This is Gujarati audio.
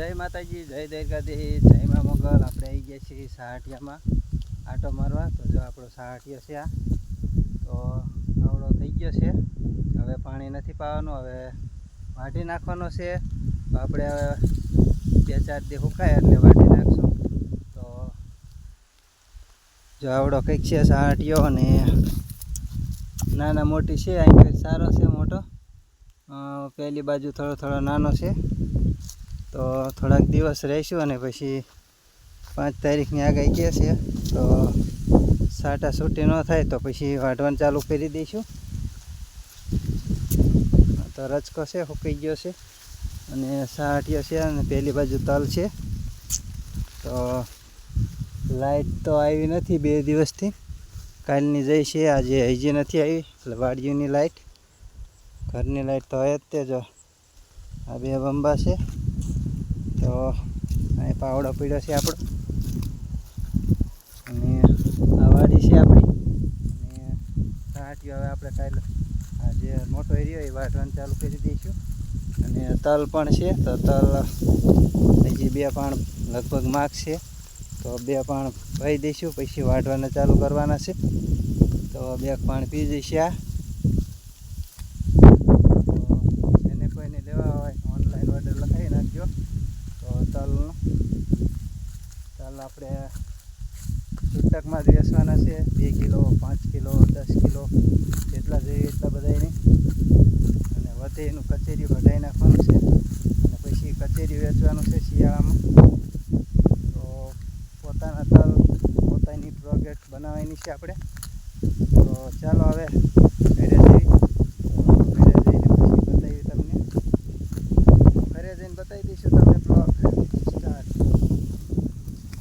જય માતાજી, જય દ્વારકાધીશ, જય મા મોગલ. આપણે આવી ગયા છીએ સાહટિયામાં આટો મારવા. તો જો આપણો સાહટિયો છે આ. તો આવડો થઈ ગયો છે. હવે પાણી નથી પાવાનું, હવે વાટી નાખવાનો છે. તો આપણે હવે બે ચાર દી સુકાય એટલે વાટી નાખશું. તો જો આવડો કંઈક છે સાહટિયો અને નાના મોટી છે અહીં કંઈક સારો છે મોટો. પહેલી બાજુ થોડો થોડો નાનો છે. તો થોડાક દિવસ રહીશું અને પછી પાંચ તારીખની આગાહી કહે છે, તો સાટા છૂટી ન થાય તો પછી વાઢવાનું ચાલુ કરી દઈશું. તો રચકો છે, સુકાઈ ગયો છે અને સાટિયો છે અને પેલી બાજુ તલ છે. તો લાઈટ તો આવી નથી બે દિવસથી. કાલની જઈ છે, આજે હજી નથી આવી, એટલે વાડીઓની લાઇટ ઘરની લાઇટ તો હોય જ તે જો. આ બે બંબા છે. તો અહીં પાવડો પીડ્યો છે આપણો. અને આવાડી છે આપણી. અને સાટીઓ હવે આપણે કાલે આ જે મોટો એરિયો એ વાટવાનું ચાલુ કરી દઈશું. અને તલ પણ છે, તો તલ હજી બે પાણ લગભગ માગ છે. તો બે પાણ પાઈ દઈશું, પછી વાટવાના ચાલુ કરવાના છે. તો બે પાણ પી જઈશે આ. તલ આપણે છૂટકમાં જ વેચવાના છે. બે કિલો, પાંચ કિલો, દસ કિલો, જેટલા જોઈએ એટલા બધાને અને વધે એનું કચેરી કઢાઈ નાખવાનું છે. અને પછી કચેરી વેચવાનું છે શિયાળામાં. તો પોતાના તલ, પોતાની પ્રોજેક્ટ બનાવવાની છે આપણે. તો ચાલો હવે